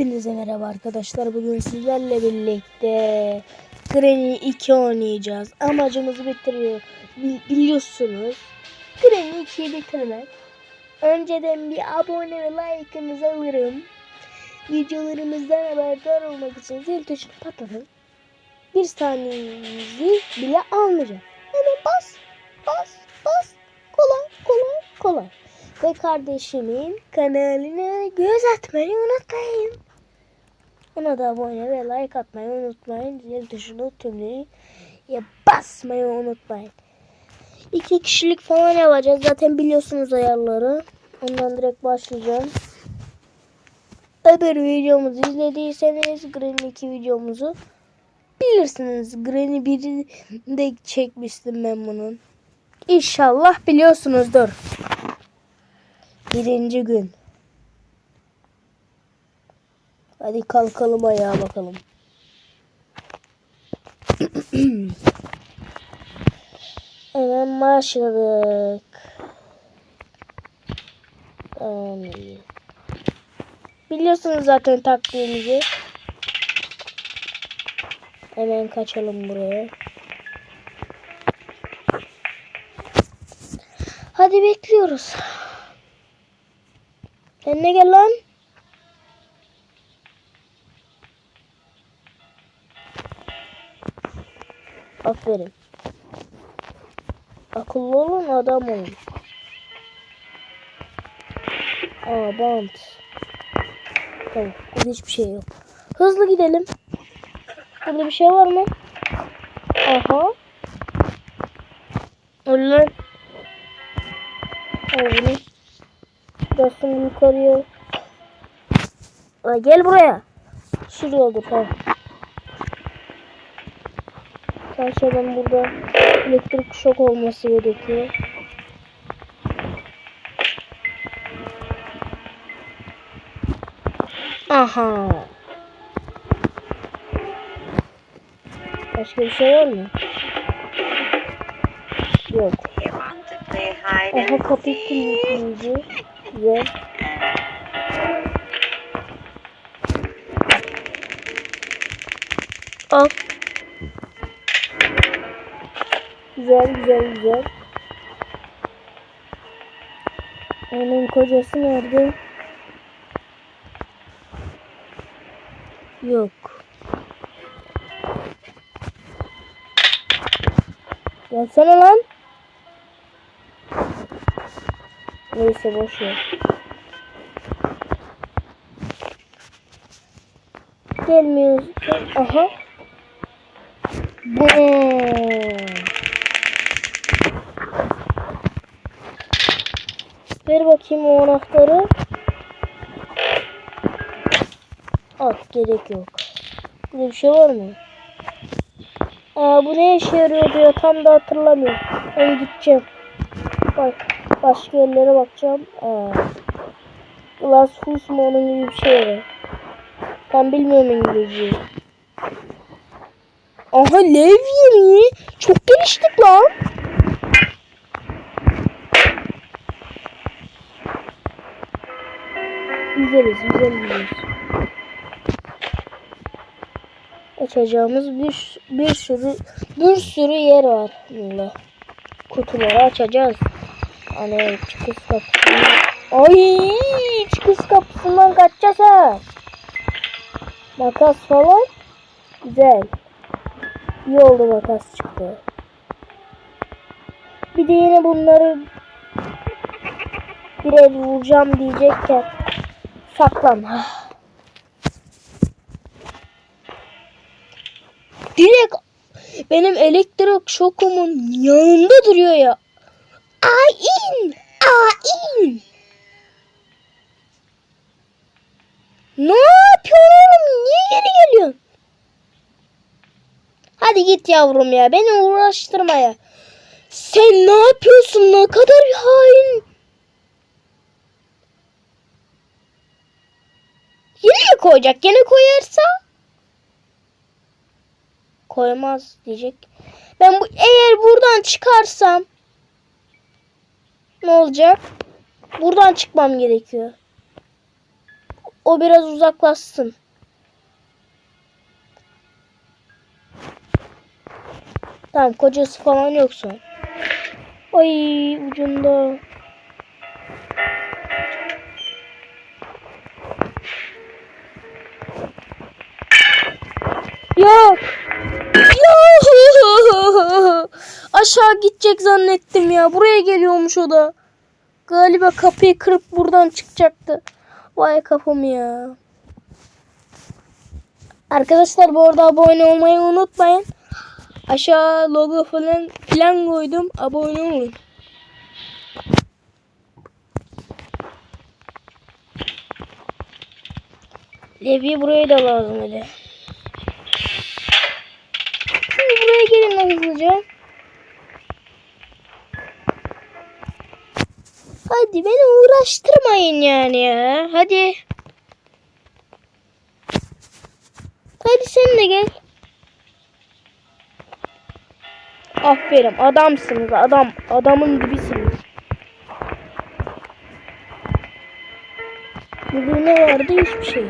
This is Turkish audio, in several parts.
Hepinize merhaba arkadaşlar. Bugün sizlerle birlikte Granny 2 oynayacağız. Amacımızı bitiriyor. Bi- biliyorsunuz. Granny 2'yi bitirmek. Önceden bir abone ve like'ınızı alırım. Videolarımızdan haberdar olmak için zil tuşunu patlatın. Bir saniyenizi bile almayacağım. Hemen bas, bas, bas. Kolay, kolay, kolay. Ve kardeşimin kanalına göz atmayı unutmayın. Ona da abone ve like atmayı unutmayın. Zil tuşunu tümleyi ya basmayı unutmayın. İki kişilik falan yapacağız. Zaten biliyorsunuz ayarları. Ondan direkt başlayacağım. Öbür videomuzu izlediyseniz Granny 2 videomuzu bilirsiniz. Granny 1'i de çekmiştim ben bunun. İnşallah biliyorsunuzdur. Birinci gün. Hadi kalkalım ayağa bakalım. Hemen başladık. Biliyorsunuz zaten taktiğimizi. Hemen kaçalım buraya. Hadi bekliyoruz. Sen ne gel lan? Aferin. Akıllı olun adam olun. Aa bant. Tamam. Burada hiçbir şey yok. Hızlı gidelim. Burada bir şey var mı? Aha. Al bunu. Basın yukarıya. Aa, gel buraya. Şuraya oldu tamam. Karşıdan burada elektrik şok olması gerekiyor. Aha. Başka bir şey var mı? Yok. Aha and kapı seek? kilitleyici. Güzel. Al. Güzel güzel güzel. Onun kocası nerede? Yok. Gelsene lan. Neyse boş ver. Gelmiyor. Aha. Boom. Gerek yok. Burada bir şey var mı? Aa bu ne işe yarıyor diyor tam da hatırlamıyorum. Ben gideceğim. Bak başka yerlere bakacağım. Aa. Glass Hus mu onun gibi bir şey var. Ben bilmiyorum İngilizceyi. Aha levye mi? Çok geliştik lan. Güzeliz, güzel güzeliz. Açacağımız bir bir sürü bir sürü yer var. Bunda. Kutuları açacağız. Hani çıkış kapısından. Ay çıkış kapısından kaçacağız ha. Makas falan. Güzel. İyi oldu makas çıktı. Bir de yine bunları birer vuracağım diyecekken saklan. Direkt benim elektrik şokumun yanında duruyor ya. Ain! Ain! Ne yapıyorum? Niye geri geliyorsun? Hadi git yavrum ya. Beni uğraştırma ya. Sen ne yapıyorsun? Ne kadar hain. Yine mi koyacak? Yine koyarsa? Koymaz diyecek. Ben bu eğer buradan çıkarsam ne olacak? Buradan çıkmam gerekiyor. o biraz uzaklaşsın. Tamam kocası falan yoksa. Ay ucunda. Yok. Aşağı gidecek zannettim ya. Buraya geliyormuş o da. Galiba kapıyı kırıp buradan çıkacaktı. Vay kafam ya. Arkadaşlar bu arada abone olmayı unutmayın. Aşağı logo falan filan koydum. Abone olun. Levi buraya da lazım hadi. Şimdi buraya gelin hızlıca. Hadi beni uğraştırmayın yani ya. Hadi. Hadi sen de gel. Aferin adamsınız adam. Adamın gibisiniz. Bugün ne vardı hiçbir şey.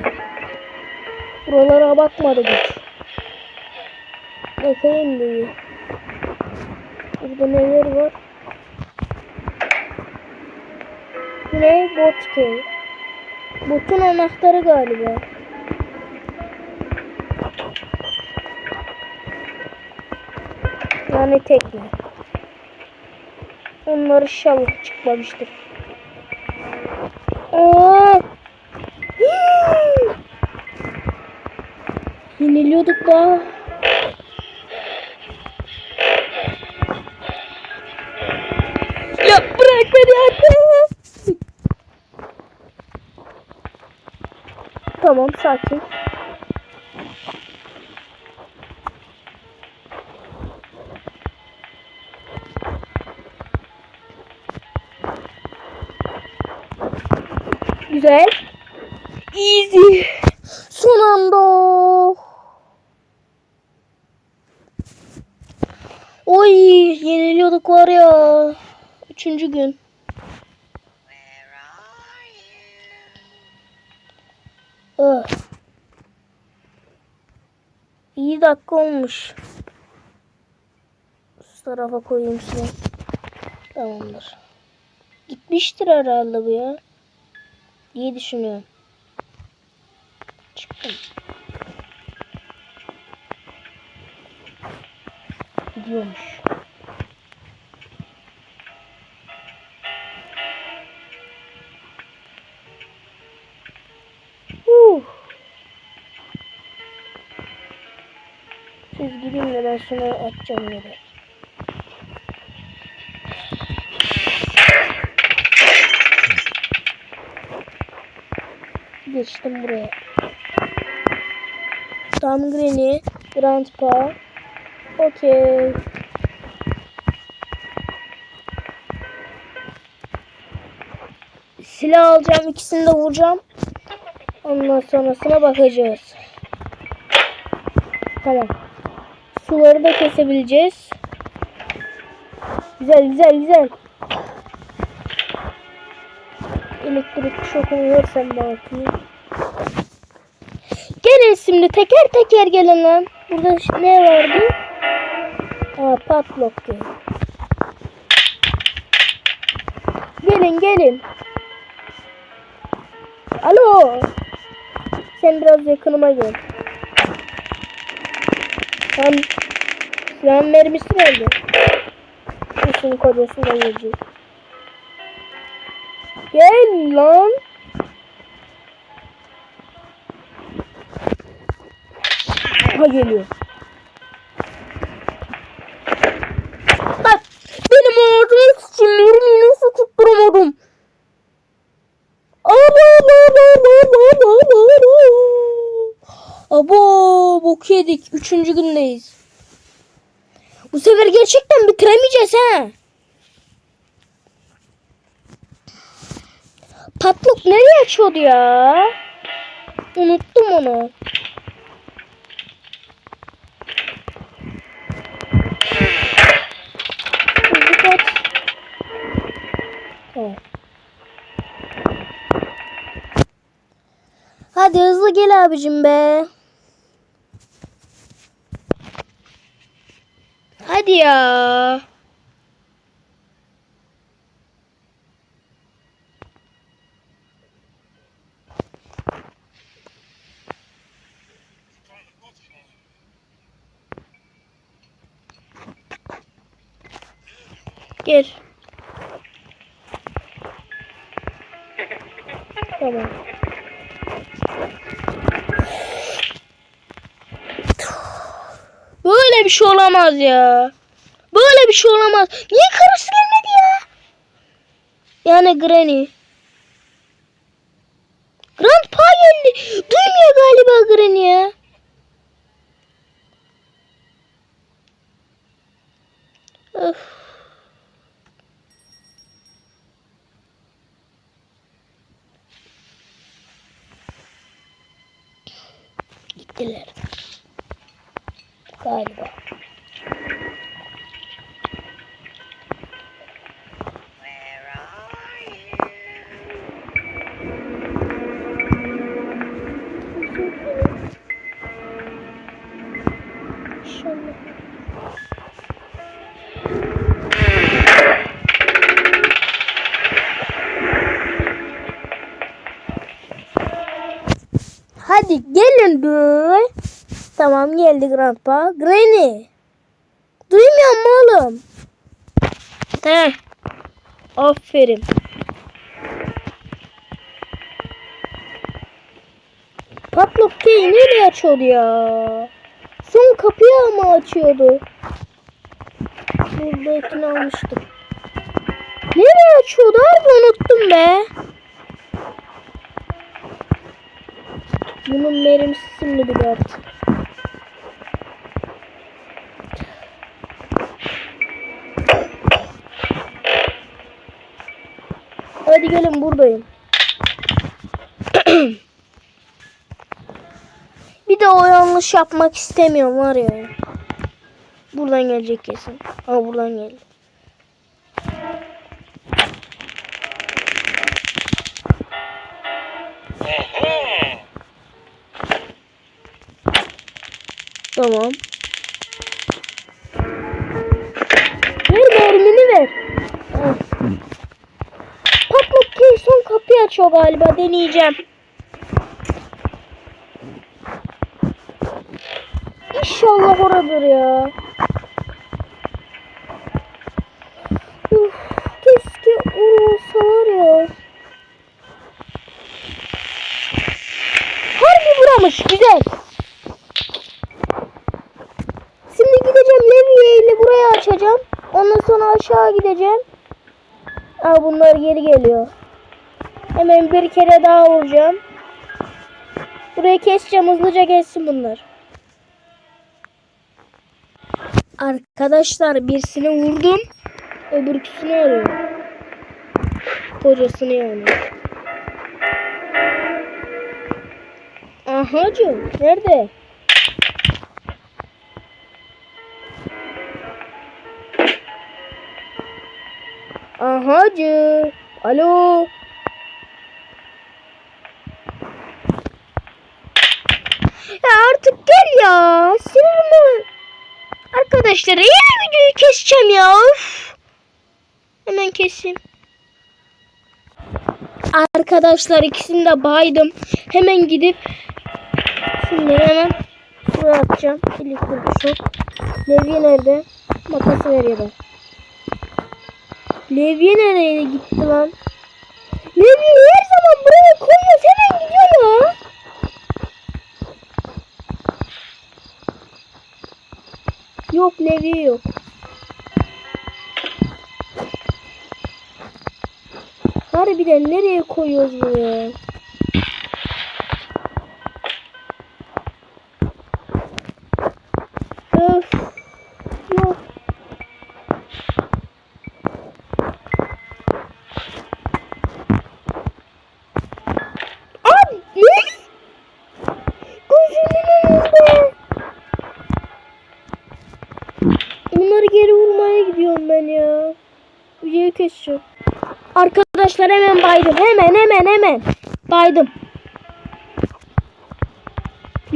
Buralara bakmadık hiç. Bakayım diye. Burada neler var? Ne? Bot key. Botun anahtarı galiba. Yani tekne. Onları şavuk çıkmamıştır. Aa! Yeniliyorduk da. Tamam sakin. Güzel. Easy. Son anda. Oy yeniliyorduk var ya. Üçüncü gün. İyi dakika olmuş. Şu tarafa koyayım size. Tamamdır. Gitmiştir herhalde bu ya. diye düşünüyorum. Çıktım. Gidiyormuş. Siz gidin de ben şunu atacağım yere. Geçtim buraya. Tam Granny, Grandpa. Okey. Silah alacağım, ikisini de vuracağım. Ondan sonrasına bakacağız. Tamam. Suları da kesebileceğiz. Güzel güzel güzel. Elektrik şokunu versem bakayım. Gelin şimdi teker teker gelin lan. Burada ne vardı? Aa patlok diyor. Gelin gelin. Alo. Sen biraz yakınıma gel. Tam silahın mermisi nerede? Kesin kocası da gelecek. Gel lan. Ha geliyor. Bak benim ağzımı sinirimi nasıl tutturamadım. Abo abo abo abo abo abo. Abo bok yedik. Üçüncü gündeyiz. Bu sefer gerçekten bitiremeyeceğiz ha. Patlok nereye açıyordu ya? Unuttum onu. Hızlı kaç. Evet. gel abicim be. Hadi ya. Gel. Tamam. Böyle bir şey olamaz ya. Böyle bir şey olamaz. Niye karısı gelmedi ya? Yani Granny. Grandpa geldi. Duymuyor galiba Granny ya. Öf. Gittiler. Galiba. Hadi gelin duy. Tamam geldi grandpa. Granny. Duymuyor mu oğlum? He. Aferin. Padlock Key nereye açıyordu ya? Son kapıyı mı açıyordu? Buradakini almıştım. Nereye açıyordu abi unuttum be. Bunun mermisi şimdi bir dert. Gelin buradayım. Bir de o yanlış yapmak istemiyorum var ya. Buradan gelecek kesin. Ama buradan geldi. Tamam. Açıyor galiba. Deneyeceğim. İnşallah oradır ya. Keşke olsa var ya. Harbi. Güzel. Şimdi gideceğim Leviye ile buraya açacağım. Ondan sonra aşağı gideceğim. Aa bunlar geri geliyor. Hemen bir kere daha vuracağım. Burayı keseceğim. Hızlıca kessin bunlar. Arkadaşlar birisini vurdum. Öbürküsünü arıyor. Kocasını yani. Ahacım nerede? Ahacı. Alo. Ya artık gel ya. Sinirimi. Arkadaşlar yine videoyu keseceğim ya. Of. Hemen keseyim. Arkadaşlar ikisini de baydım. Hemen gidip şunları hemen şuraya atacağım. Elektrik şok. Levye nerede? Makası ver ya. Levye nereye gitti lan? Levye her zaman buraya koyuyor. Hemen gidiyor ya. Yok levye yok. Harbiden nereye koyuyoruz bunu?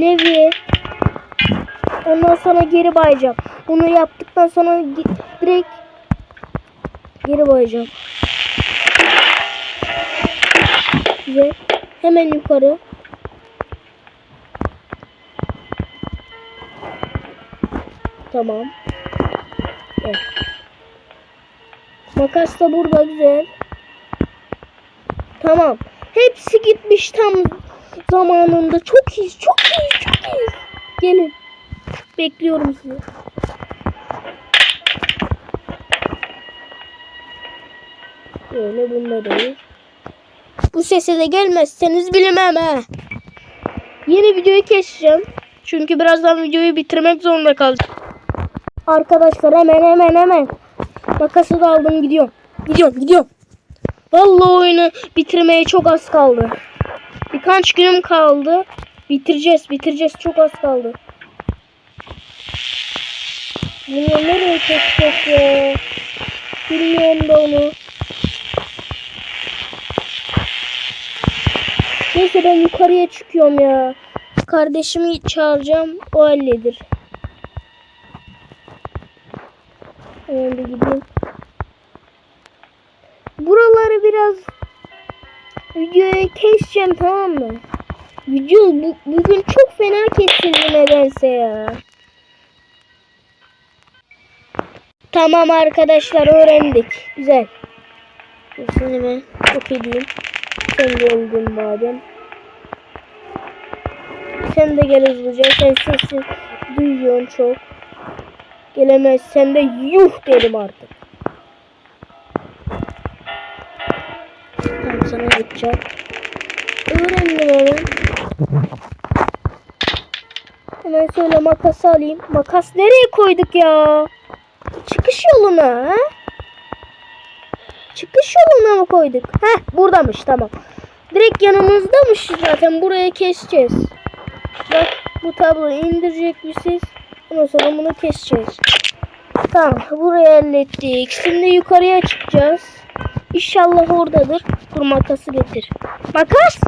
Levi. Ondan sonra geri bayacağım. Bunu yaptıktan sonra direkt geri bayacağım. Güzel. Hemen yukarı. Tamam. Evet. Makas da burada güzel. Tamam. Hepsi gitmiş tam zamanında. Çok iyi, çok iyi, çok iyi. Gelin. Bekliyorum sizi. Böyle değil. Bu sese de gelmezseniz bilmem ha. Yeni videoyu keseceğim. Çünkü birazdan videoyu bitirmek zorunda kalacağım. Arkadaşlar hemen hemen hemen. Makası da aldım gidiyorum. Gidiyorum gidiyorum. Vallahi oyunu bitirmeye çok az kaldı. Birkaç günüm kaldı. Bitireceğiz bitireceğiz çok az kaldı. Bunu nereye keseceğiz ya? Bilmiyorum da onu. Neyse ben yukarıya çıkıyorum ya. Kardeşimi çağıracağım. O halledir. Hemen bir gideyim. Buraları biraz videoya keseceğim tamam mı? Video bu, bugün çok fena kesildi nedense ya. Tamam arkadaşlar öğrendik. Güzel. Seni ben yok edeyim. Sen de öldün madem. Sen de gel hızlıca. Sen sesi duyuyorsun çok. Gelemezsen de yuh derim artık. Sana gideceğim. Öğrendim hemen. Söyle makası alayım. Makas nereye koyduk ya? Çıkış yoluna ha? Çıkış yoluna mı koyduk? Heh buradamış tamam. Direkt yanımızdamış zaten buraya keseceğiz. Bak bu tabloyu indirecek misiniz? Ondan sonra bunu keseceğiz. Tamam burayı hallettik. Şimdi yukarıya çıkacağız. İnşallah oradadır. Dur makası getir. Makas?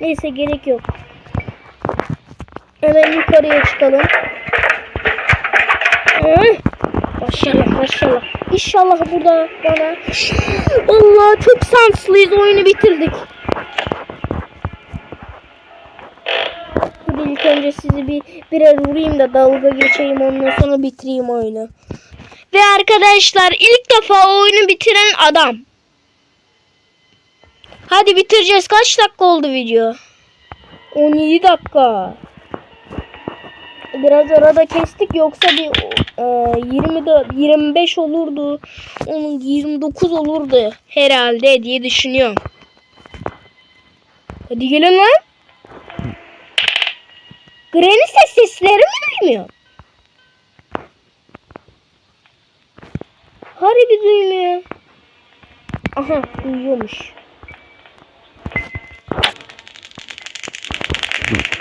Neyse gerek yok. Hemen yukarıya çıkalım. Maşallah maşallah. İnşallah burada bana. Allah çok şanslıyız oyunu bitirdik. Dur ilk önce sizi bir birer vurayım da dalga geçeyim ondan sonra bitireyim oyunu. Ve arkadaşlar ilk defa oyunu bitiren adam. Hadi bitireceğiz. Kaç dakika oldu video? 17 dakika. Biraz arada kestik yoksa bir e, 20 de 25 olurdu. Onun 29 olurdu herhalde diye düşünüyorum. Hadi gelin lan. Granny ses sesleri mi duymuyor? Harbi duymuyor. Aha duyuyormuş.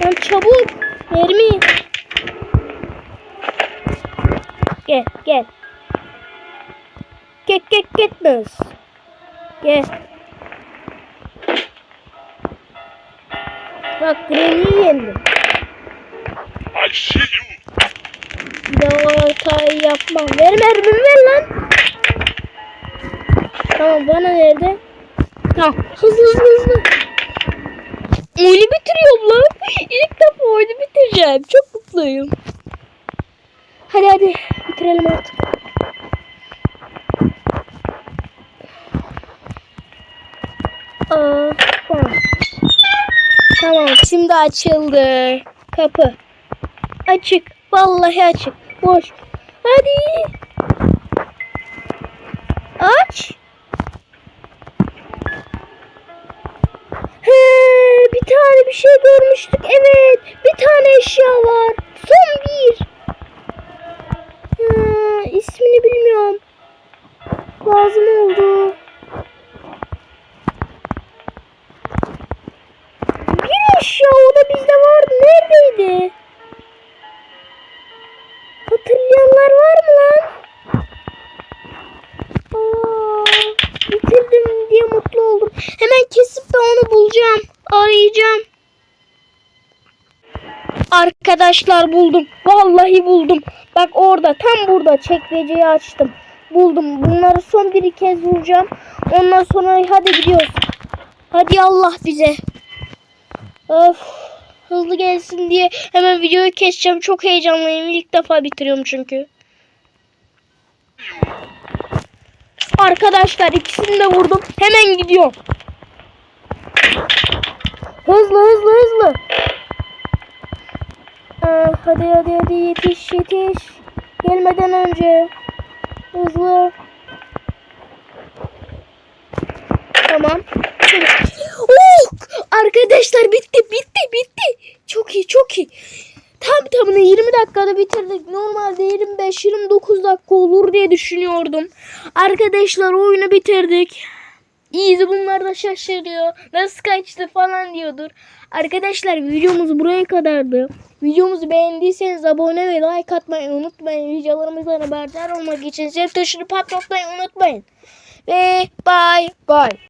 Lan çabuk. Mermi. Gel gel. Gel gel Katniss. Gel. Bak Granny'yi yendim. I see you. Bir daha hatayı yapmam. Ver mermimi ver lan. Tamam bana nerede? Tamam. Hızlı hızlı hızlı. Oyunu bitiriyorum lan. İlk defa oyunu bitireceğim. Çok mutluyum. Hadi hadi bitirelim artık. Aa, tamam. Tamam şimdi açıldı. Kapı. Açık. Vallahi açık. Boş. Hadi. Aç. Bir şey görmüştük. Evet. Bir tane eşya var. Son bir. Ha, ismini bilmiyorum. Lazım oldu. Bir eşya o da bizde vardı. Neredeydi? Hatırlayanlar var mı lan? Bitirdim diye mutlu oldum. Hemen kesip de onu bulacağım. Arayacağım. Arkadaşlar buldum. Vallahi buldum. Bak orada tam burada çekmeceyi açtım. Buldum. Bunları son bir kez vuracağım. Ondan sonra hadi gidiyoruz. Hadi Allah bize. Of. Hızlı gelsin diye hemen videoyu keseceğim. Çok heyecanlıyım. İlk defa bitiriyorum çünkü. Arkadaşlar ikisini de vurdum. Hemen gidiyorum. Hızlı hızlı hızlı. Ee, hadi hadi hadi yetiş yetiş. Gelmeden önce. Hızlı. Tamam. Oh! Arkadaşlar bitti bitti bitti. Çok iyi çok iyi. Tam tamına 20 dakikada bitirdik. Normalde 25-29 dakika olur diye düşünüyordum. Arkadaşlar oyunu bitirdik. İyiyiz bunlar da şaşırıyor. Nasıl kaçtı falan diyordur. Arkadaşlar videomuz buraya kadardı. Videomuzu beğendiyseniz abone ve like atmayı unutmayın. Videolarımızdan haberdar olmak için zil tuşunu patlatmayı unutmayın. Ve bye bye.